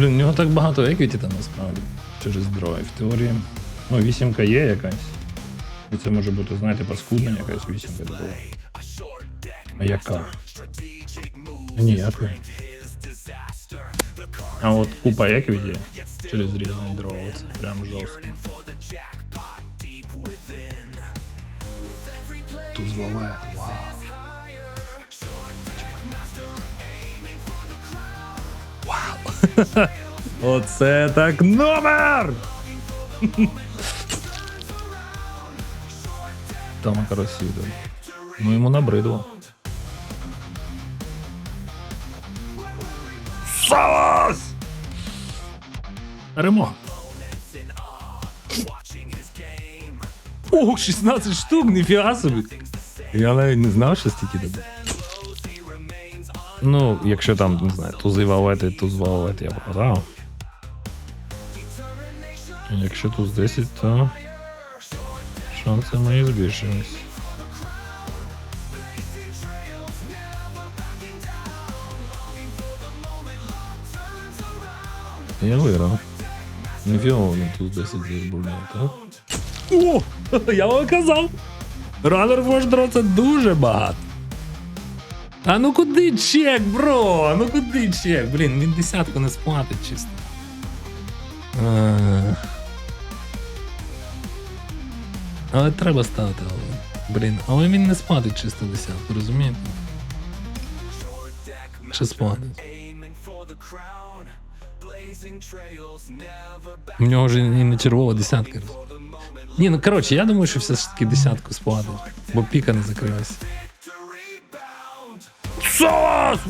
Блін, у нього так багато еквіті там насправді. Через драйв. В теорії. Ну, вісімка є якась. І це може бути, знаєте, паскудна якась вісімка була. А яка? Ніякої. А от купа еквіті через різний дров. Це прям жорстко. Тут злове. Вау. Оце так номер! Там карасів, да. Ну йому набридло. Салас! Перемога. Ох, 16 штук, ніфіга собі. Я навіть не знав, що стільки дадуть. Ну, якщо там, не знаю, тузи валети, туз валети, я програв. Якщо туз 10, то шанси мої збільшились. Я виграв. Ніфіга він тут 10 збульняв, так? О! Я вам казав! Ранер Вождро це дуже багато. А ну куди чек, бро? Ну куди чек? Блін, він десятку не сплатить чисто. Е. Але треба ставити, але. Блін, але він не сплатить чисто десятку, розумієте? Чи сплатить? У нього вже і не червова десятка. Ні, ну коротше, я думаю, що все ж таки десятку сплатить, бо піка не закрилась. Сос!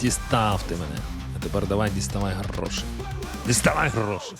Дістав ти мене. А тепер давай діставай гроші. Діставай гроші.